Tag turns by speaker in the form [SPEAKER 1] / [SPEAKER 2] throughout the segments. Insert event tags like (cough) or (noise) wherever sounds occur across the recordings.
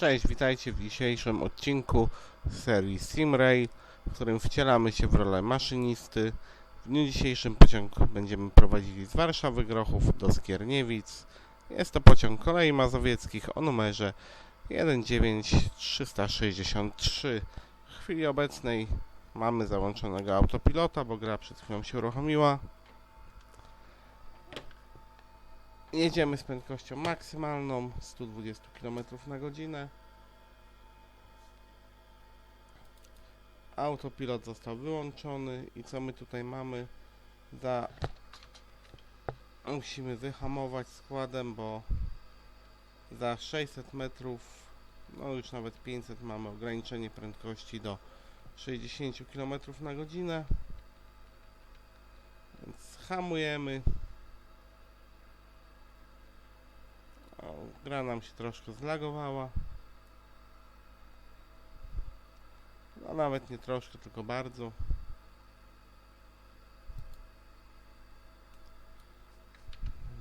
[SPEAKER 1] Cześć, witajcie w dzisiejszym odcinku serii SimRail, w którym wcielamy się w rolę maszynisty. W dniu dzisiejszym pociąg będziemy prowadzili z Warszawy Grochów do Skierniewic. Jest to pociąg kolei mazowieckich o numerze 19363. W chwili obecnej mamy załączonego autopilota, bo gra przed chwilą się uruchomiła. Jedziemy z prędkością maksymalną 120 km na godzinę. Autopilot został wyłączony i co my tutaj mamy? Za... Musimy wyhamować składem, bo za 600 metrów, no już nawet 500 mamy ograniczenie prędkości do 60 km na godzinę. Więc hamujemy. O, gra nam się troszkę zlagowała. No nawet nie troszkę, tylko bardzo.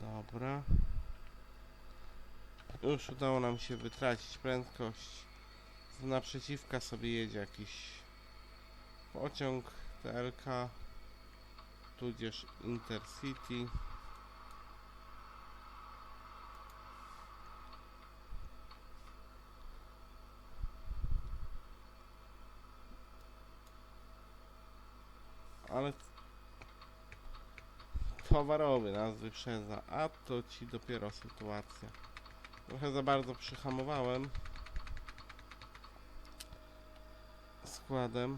[SPEAKER 1] Dobra. Już udało nam się wytracić prędkość. Z naprzeciwka sobie jedzie jakiś pociąg TLK tudzież Intercity. Ale towarowy nas wyprzedza, a to ci dopiero sytuacja. Trochę za bardzo przyhamowałem składem.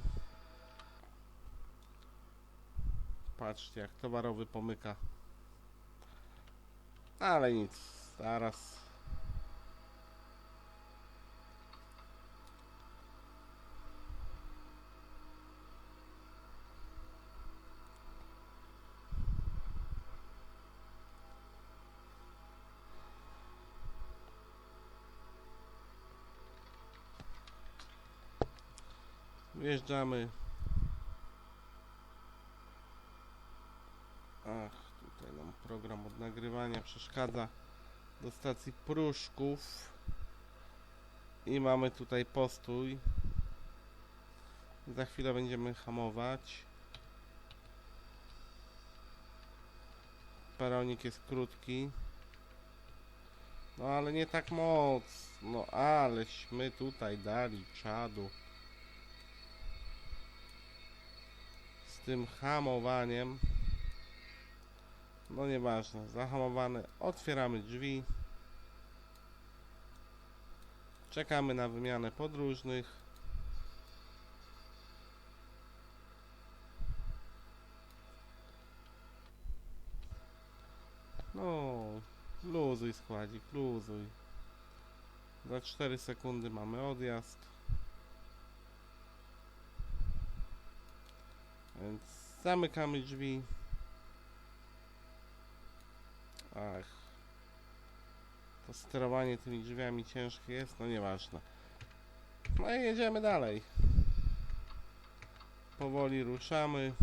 [SPEAKER 1] Patrzcie, jak towarowy pomyka. Ale nic, zaraz. Wjeżdżamy. Ach, tutaj nam program od nagrywania przeszkadza do stacji Pruszków. I mamy tutaj postój. Za chwilę będziemy hamować. Peronik jest krótki. No ale nie tak mocno, aleśmy tutaj dali czadu. Tym hamowaniem. No nieważne, zahamowane. Otwieramy drzwi. Czekamy na wymianę podróżnych. No, luzuj składzik, luzuj. Za 4 sekundy mamy odjazd. Więc zamykamy drzwi. Ach. To sterowanie tymi drzwiami ciężkie jest, no nieważne. No i jedziemy dalej. Powoli ruszamy.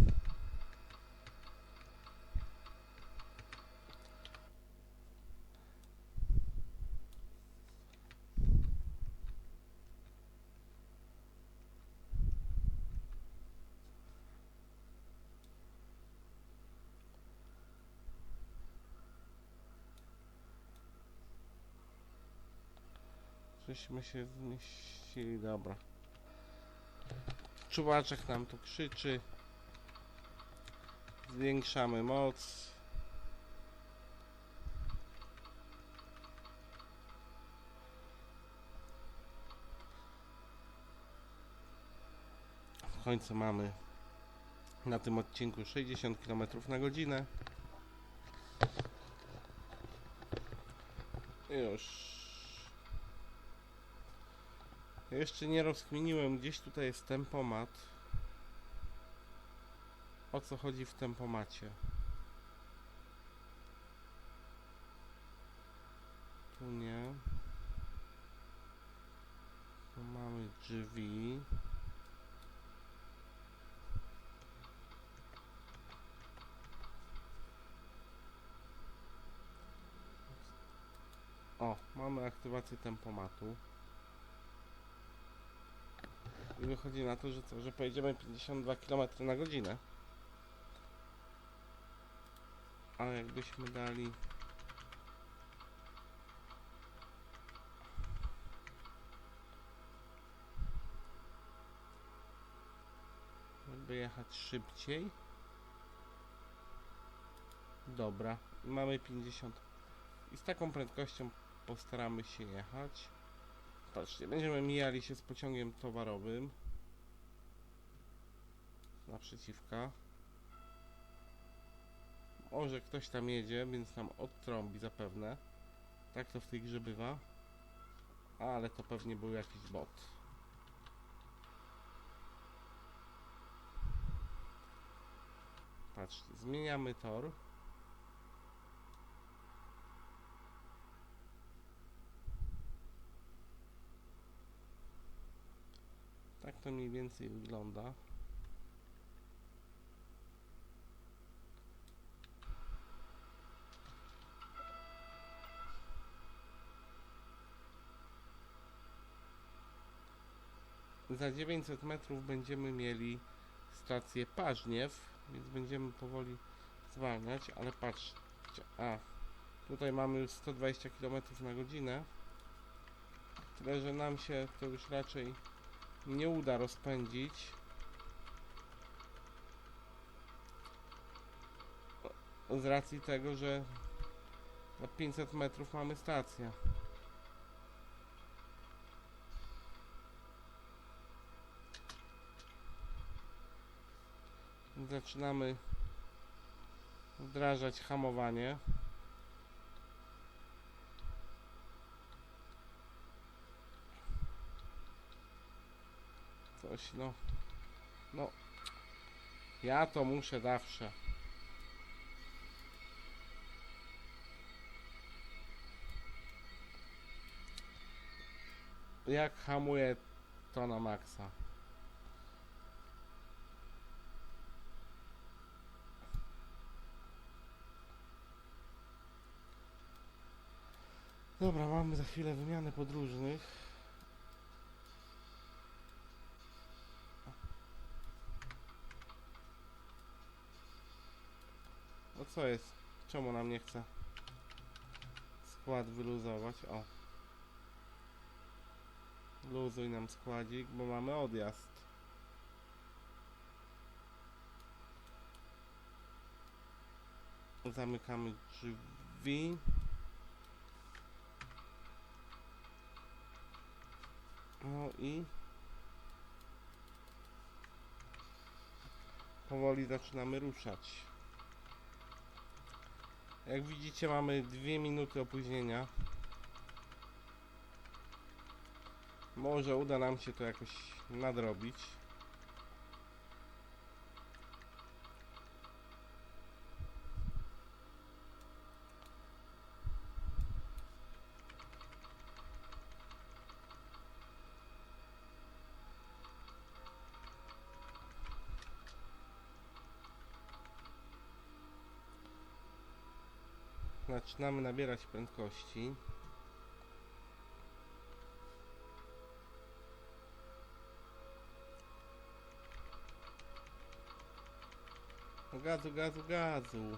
[SPEAKER 1] Żeśmy się zmieścili, dobra. Czuwaczek nam tu krzyczy. Zwiększamy moc. W końcu mamy na tym odcinku 60 km na godzinę. Już. Jeszcze nie rozkminiłem, gdzieś tutaj jest tempomat. O co chodzi w tempomacie? Tu nie. Tu mamy drzwi. O, mamy aktywację tempomatu. I wychodzi na to, że że pojedziemy 52 km na godzinę. Ale jakbyśmy dali żeby jechać szybciej. Dobra, mamy 50 i z taką prędkością postaramy się jechać. Patrzcie, będziemy mijali się z pociągiem towarowym. Naprzeciwka. Może ktoś tam jedzie, więc nam odtrąbi zapewne. Tak to w tej grze bywa. Ale to pewnie był jakiś bot. Patrzcie, zmieniamy tor. To mniej więcej wygląda. Za 900 metrów będziemy mieli stację Paźniew, więc będziemy powoli zwalniać, ale patrzcie, a tutaj mamy już 120 km na godzinę, tyle że nam się to już raczej nie uda rozpędzić. Z racji tego, że na 500 metrów mamy stację. Zaczynamy wdrażać hamowanie. Coś no. No. Ja to muszę zawsze. Jak hamuję to na maksa. Dobra, mamy za chwilę wymianę podróżnych. Co jest? Czemu nam nie chce skład wyluzować? O. Luzuj nam składzik, bo mamy odjazd. Zamykamy drzwi. No i powoli zaczynamy ruszać. Jak widzicie mamy dwie minuty opóźnienia. Może uda nam się to jakoś nadrobić. Zaczynamy nabierać prędkości. Gazu, gazu, gazu.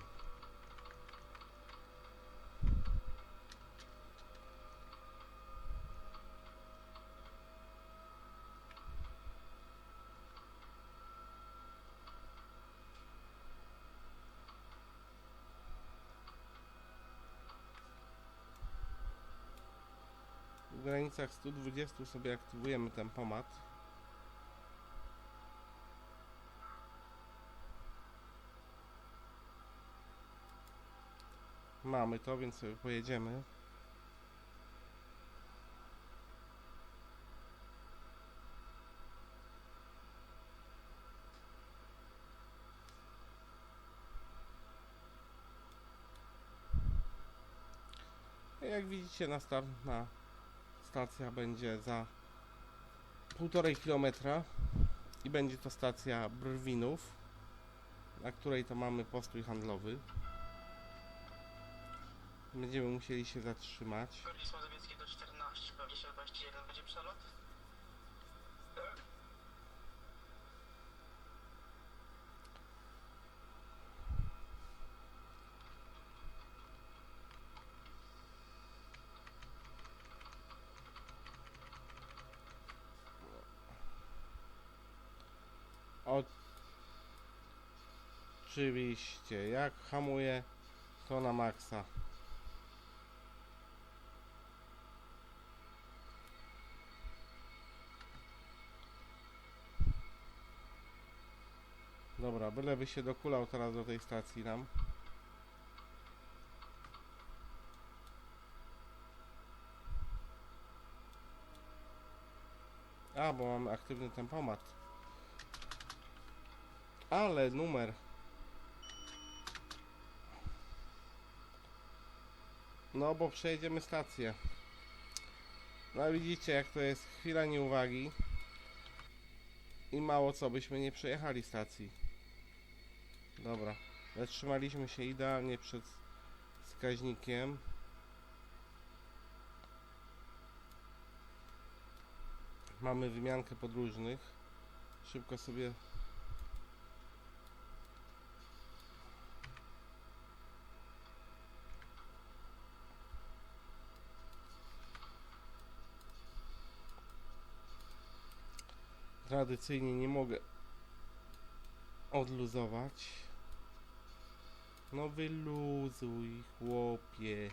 [SPEAKER 1] W granicach 120 sobie aktywujemy tempomat. Mamy to, więc sobie pojedziemy. Jak widzicie, następna stacja będzie za półtorej kilometra i będzie to stacja Brwinów, na której to mamy postój handlowy. Będziemy musieli się zatrzymać.
[SPEAKER 2] Korlis Mazowiecki do 14, pewnie się 21 będzie przelot?
[SPEAKER 1] Oczywiście, jak hamuje, to na maksa. Dobra, byleby się dokulał teraz do tej stacji nam. A, bo mamy aktywny tempomat. Ale numer. No, bo przejedziemy stację. No widzicie, jak to jest chwila nieuwagi. I mało co, byśmy nie przejechali stacji. Dobra. Zatrzymaliśmy się idealnie przed wskaźnikiem. Mamy wymiankę podróżnych. Szybko sobie tradycyjnie nie mogę odluzować. No wyluzuj, chłopie.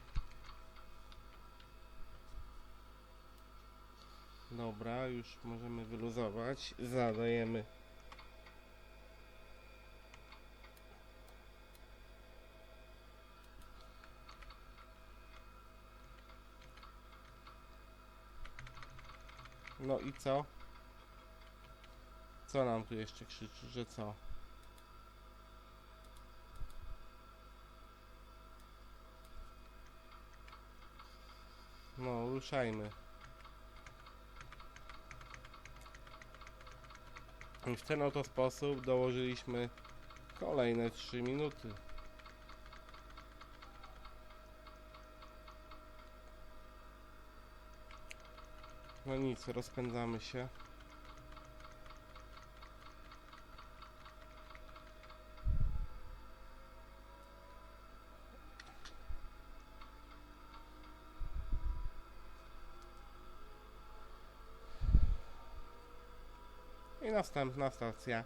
[SPEAKER 1] Dobra, już możemy wyluzować. Zadajemy. No i co? Co nam tu jeszcze krzyczy, że co? No, ruszajmy. I w ten oto sposób dołożyliśmy kolejne 3 minuty. No nic, rozpędzamy się. I następna stacja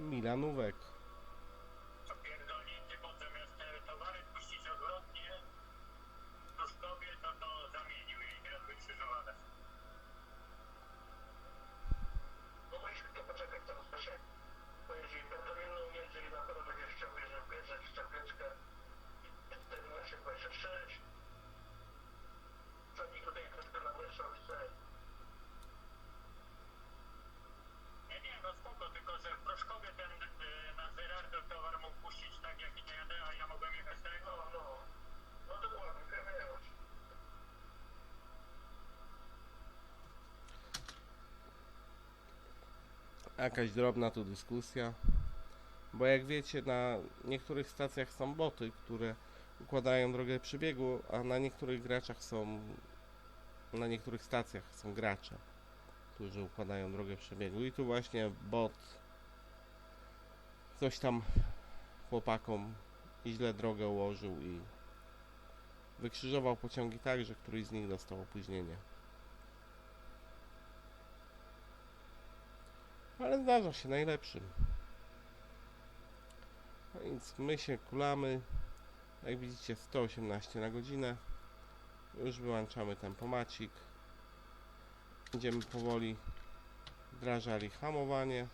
[SPEAKER 1] Milanówek.
[SPEAKER 2] Pierdolnięcie potem zamiast te towary puścić odwrotnie, Pruszkowie to to zamienił i teraz wykrzyżowane.
[SPEAKER 3] Mogliśmy to poczekać teraz proszę. Bo jeżeli będą jedną jeżeli na pewno będzie chciał że bierzeć szczepionkę 14, 26. Żadnik tutaj troszkę na wyższą chce.
[SPEAKER 2] Nie, nie, no spoko, tylko że w Pruszkowie ten y, na Zerardo towar mógł puścić tak jak nie jadę, a ja mogłem jechać tak.
[SPEAKER 3] No, no. No dokładnie, wiemy już.
[SPEAKER 1] Jakaś drobna tu dyskusja. Bo jak wiecie, na niektórych stacjach są boty, które układają drogę przebiegu, a na niektórych graczach są. Na niektórych stacjach są gracze, którzy układają drogę przebiegu. I tu właśnie bot coś tam chłopakom źle drogę ułożył i wykrzyżował pociągi tak, że któryś z nich dostał opóźnienie. Ale zdarza się najlepszym. No więc my się kulamy. Jak widzicie 118 na godzinę. Już wyłączamy tempomacik. Będziemy powoli wdrażali hamowanie.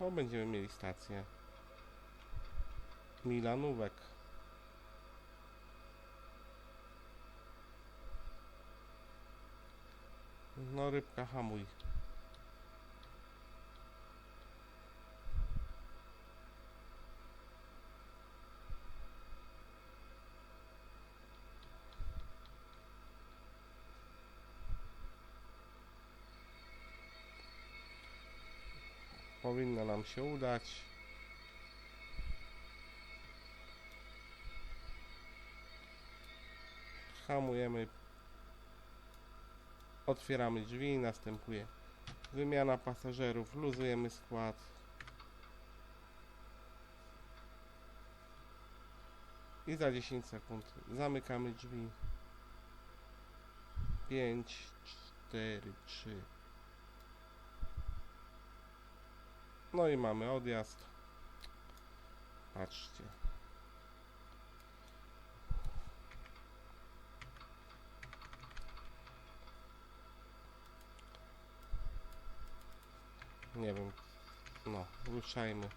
[SPEAKER 1] Bo będziemy mieli stację Milanówek. No rybka hamuj. Powinno nam się udać. Hamujemy Otwieramy drzwi, następuje wymiana pasażerów, luzujemy skład. I za 10 sekund zamykamy drzwi. 5, 4, 3, No i mamy odjazd. Patrzcie. Nie wiem. No, ruszajmy.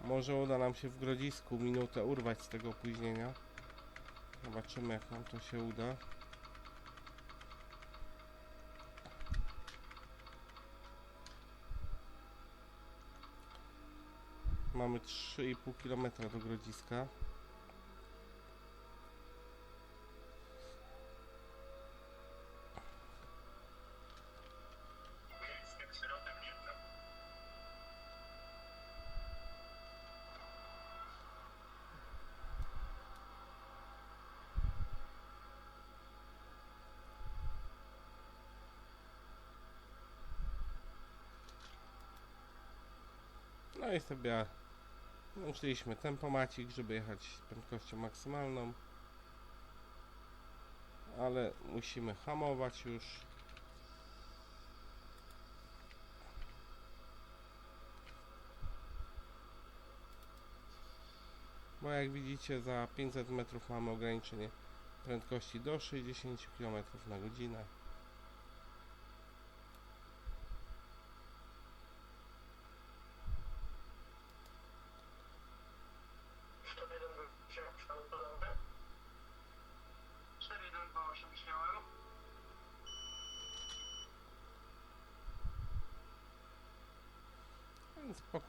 [SPEAKER 1] Może uda nam się w Grodzisku minutę urwać z tego opóźnienia. Zobaczymy jak nam to się uda. Mamy 3,5 km do Grodziska. No i sobie włączyliśmy tempomacik, żeby jechać prędkością maksymalną. Ale musimy hamować już. Bo jak widzicie za 500 metrów mamy ograniczenie prędkości do 60 km na godzinę.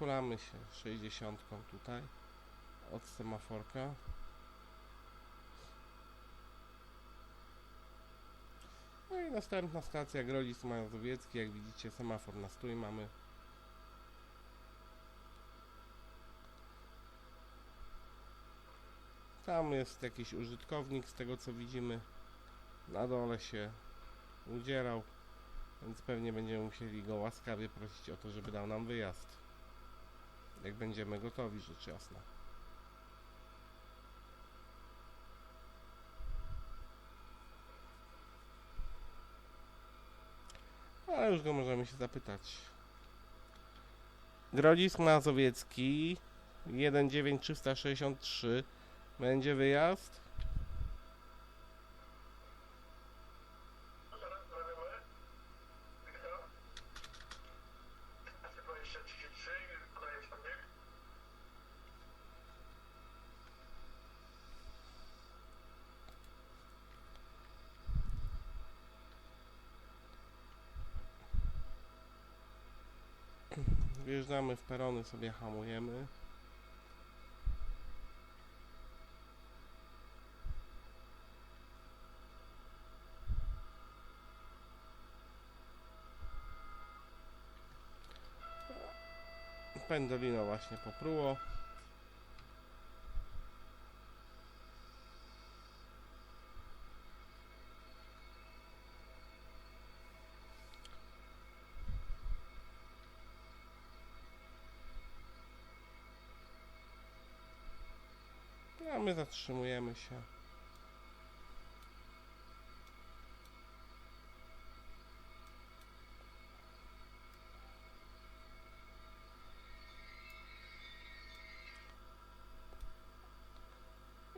[SPEAKER 1] Pokulamy się 60 tutaj od semaforka. No i następna stacja Grodzisk Mazowiecki. Jak widzicie semafor na stój mamy. Tam jest jakiś użytkownik z tego co widzimy. Na dole się udzierał. Więc pewnie będziemy musieli go łaskawie prosić o to, żeby dał nam wyjazd. Jak będziemy gotowi, rzecz jasna. Ale już go możemy się zapytać. Grodzisk Mazowiecki 19363 Będzie wyjazd? Wjeżdżamy w perony, sobie hamujemy. Pendolino właśnie popruło. A my zatrzymujemy się.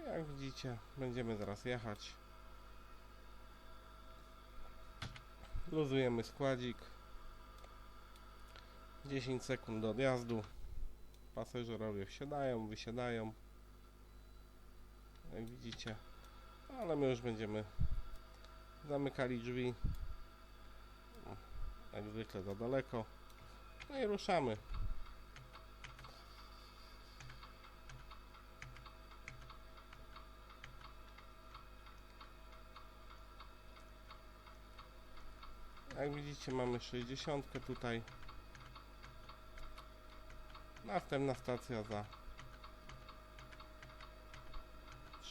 [SPEAKER 1] Jak widzicie, będziemy zaraz jechać. Luzujemy składzik. 10 sekund do odjazdu. Pasażerowie wsiadają, wysiadają. Jak widzicie. Ale my już będziemy zamykali drzwi. Jak zwykle za daleko. No i ruszamy. Jak widzicie mamy 60 tutaj. Następna stacja za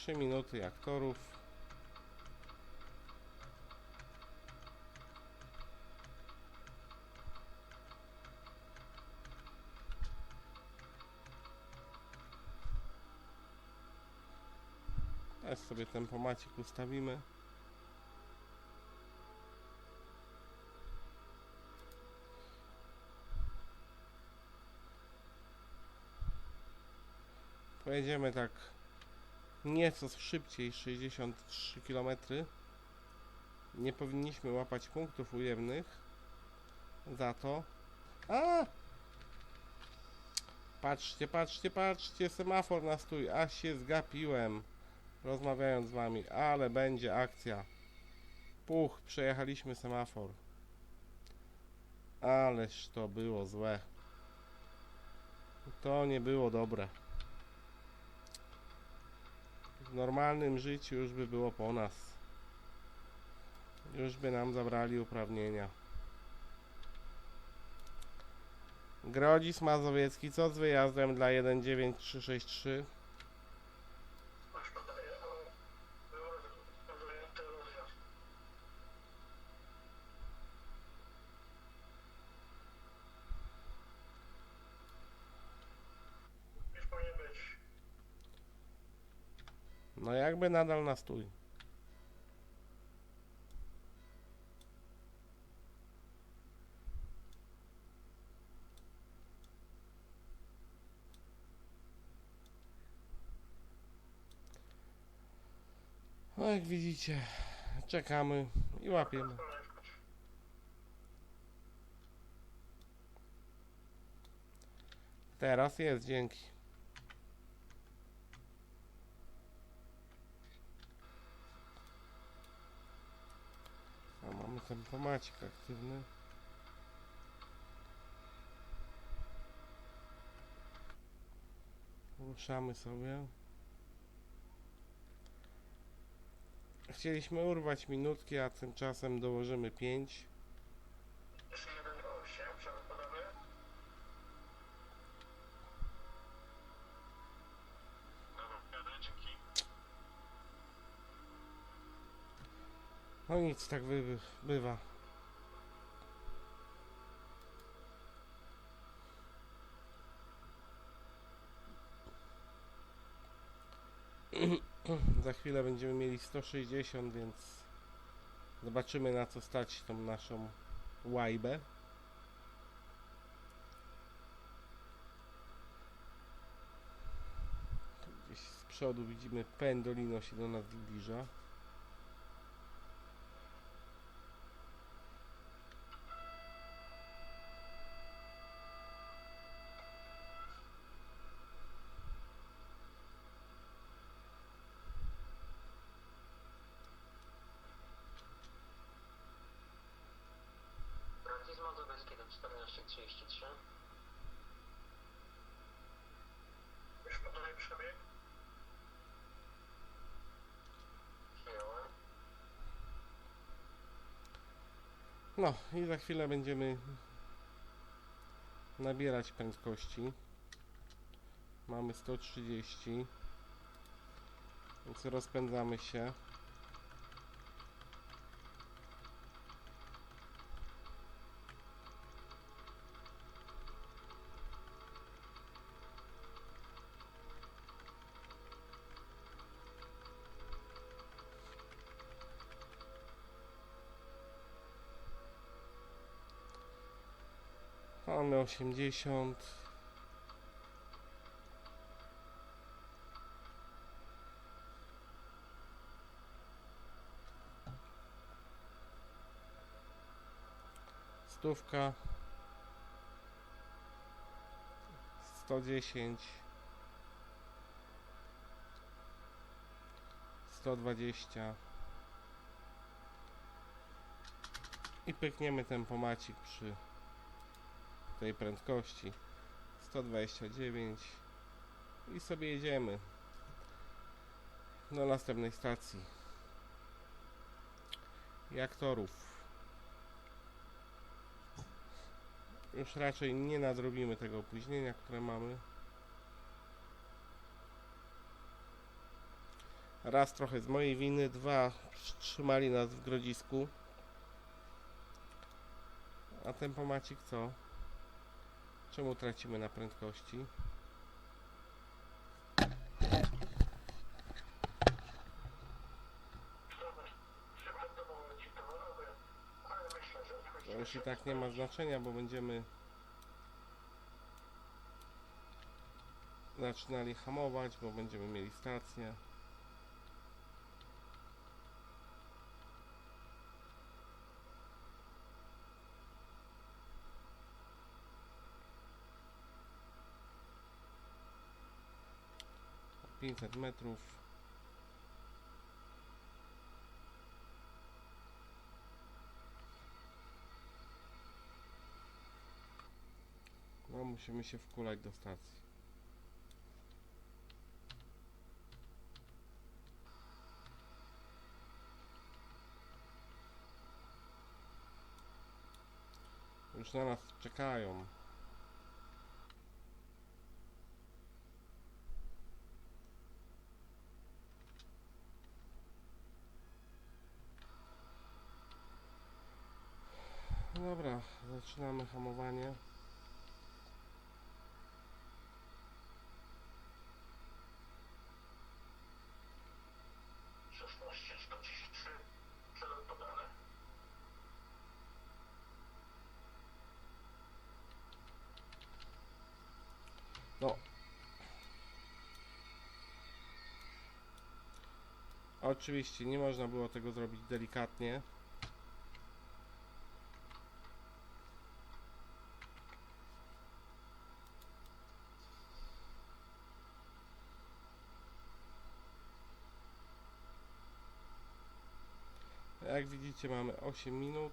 [SPEAKER 1] 3 minuty aktorów. Teraz sobie tempomacik ustawimy. Pojedziemy tak nieco szybciej, 63 km. Nie powinniśmy łapać punktów ujemnych. Za to. A! Patrzcie, patrzcie, patrzcie, semafor na stój, a się zgapiłem rozmawiając z wami, ale będzie akcja. Puch, przejechaliśmy semafor. Ależ to było złe. To nie było dobre. Normalnym życiu już by było po nas. Już by nam zabrali uprawnienia. Grodzisk Mazowiecki, co z wyjazdem dla 19363? No jakby nadal na stój. No jak widzicie, czekamy i łapiemy. Teraz jest, dzięki. A mamy tempomacik aktywny. Ruszamy sobie. Chcieliśmy urwać minutki, a tymczasem dołożymy 5. No nic, tak by, bywa. (clears throat) Za chwilę będziemy mieli 160, więc zobaczymy na co stać tą naszą łajbę. Gdzieś z przodu widzimy Pendolino się do nas zbliża.
[SPEAKER 3] Grodzisk Mazowiecki do 1433. Już przebieg. Przyjąłem.
[SPEAKER 1] No i za chwilę będziemy nabierać prędkości. Mamy 130. Więc rozpędzamy się. 80. Stówka. 110. 120. I pykniemy tempomacik przy tej prędkości. 129 i sobie jedziemy do następnej stacji. Jak torów już raczej nie nadrobimy tego opóźnienia które mamy. Raz trochę z mojej winy dwa trzymali nas w grodzisku. A tempomacik co? Czemu tracimy na prędkości? To już i tak nie ma znaczenia, bo będziemy zaczynali hamować, bo będziemy mieli stację. Pięćset metrów. No musimy się wkulać do stacji. Już na nas czekają. Dobra, zaczynamy hamowanie. No. Oczywiście nie można było tego zrobić delikatnie. Jak widzicie mamy 8 minut.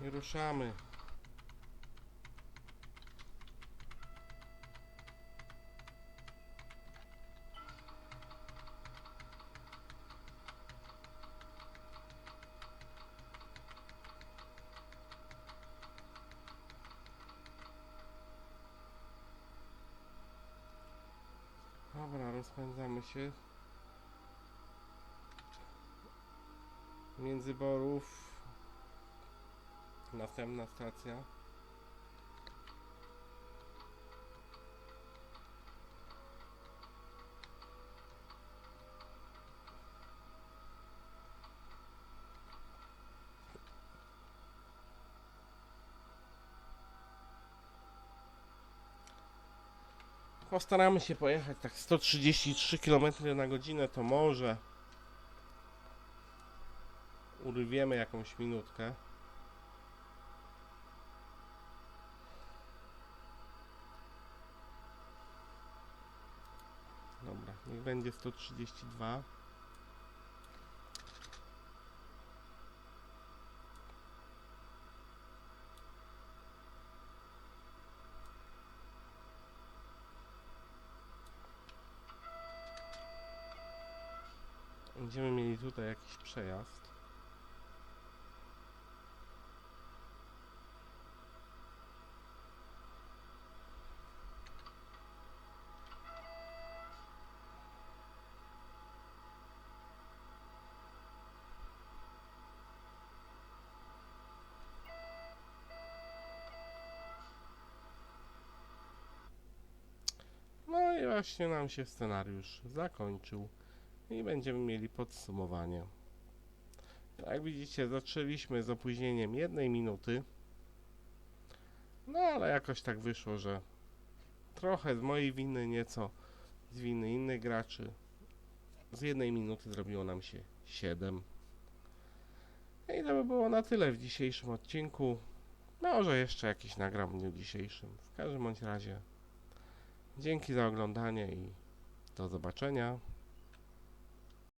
[SPEAKER 1] I ruszamy. Dobra, się. Międzyborów. Następna stacja. Postaramy się pojechać tak 133 km na godzinę, to może urwiemy jakąś minutkę. Dobra, niech będzie 132. Będziemy mieli tutaj jakiś przejazd. No i właśnie nam się scenariusz zakończył i będziemy mieli podsumowanie. Jak widzicie, zaczęliśmy z opóźnieniem jednej minuty. No ale jakoś tak wyszło, że trochę z mojej winy, nieco z winy innych graczy. Z jednej minuty zrobiło nam się 7. I to by było na tyle w dzisiejszym odcinku. Może jeszcze jakiś nagram w dniu dzisiejszym. W każdym bądź razie dzięki za oglądanie i do zobaczenia.